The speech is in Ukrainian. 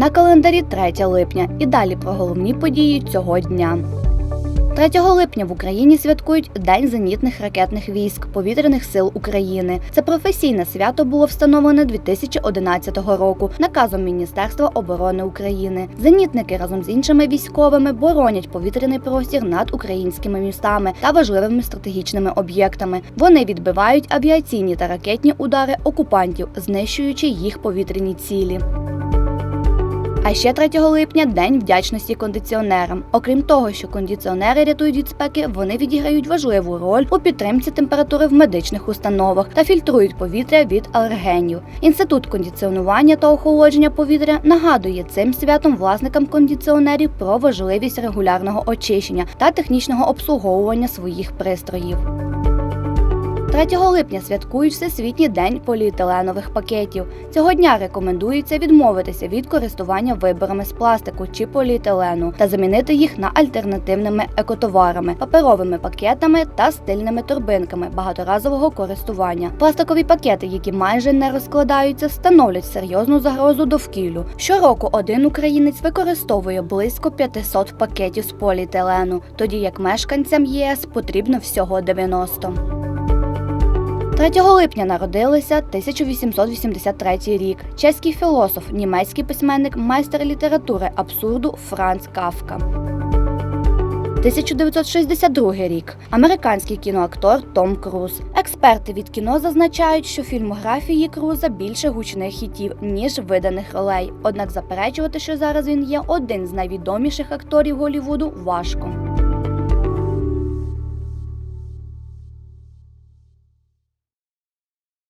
На календарі 3 липня і далі про головні події цього дня. 3 липня в Україні святкують День зенітних ракетних військ повітряних сил України. Це професійне свято було встановлене 2011 року наказом Міністерства оборони України. Зенітники разом з іншими військовими боронять повітряний простір над українськими містами та важливими стратегічними об'єктами. Вони відбивають авіаційні та ракетні удари окупантів, знищуючи їх повітряні цілі. А ще 3 липня День вдячності кондиціонерам. Окрім того, що кондиціонери рятують від спеки, вони відіграють важливу роль у підтримці температури в медичних установах та фільтрують повітря від алергенів. Інститут кондиціонування та охолодження повітря нагадує цим святом власникам кондиціонерів про важливість регулярного очищення та технічного обслуговування своїх пристроїв. 3 липня святкують Всесвітній день поліетиленових пакетів. Цього дня рекомендується відмовитися від користування виборами з пластику чи поліетилену та замінити їх на альтернативними екотоварами, паперовими пакетами та стильними торбинками багаторазового користування. Пластикові пакети, які майже не розкладаються, становлять серйозну загрозу довкіллю. Щороку один українець використовує близько 500 пакетів з поліетилену, тоді як мешканцям ЄС потрібно всього 90. 3 липня народилися 1883 рік. Чеський філософ, німецький письменник, майстер літератури абсурду Франц Кафка. 1962 рік. Американський кіноактор Том Круз. Експерти від кіно зазначають, що фільмографії Круза більше гучних хітів, ніж виданих ролей. Однак заперечувати, що зараз він є один з найвідоміших акторів Голлівуду, важко.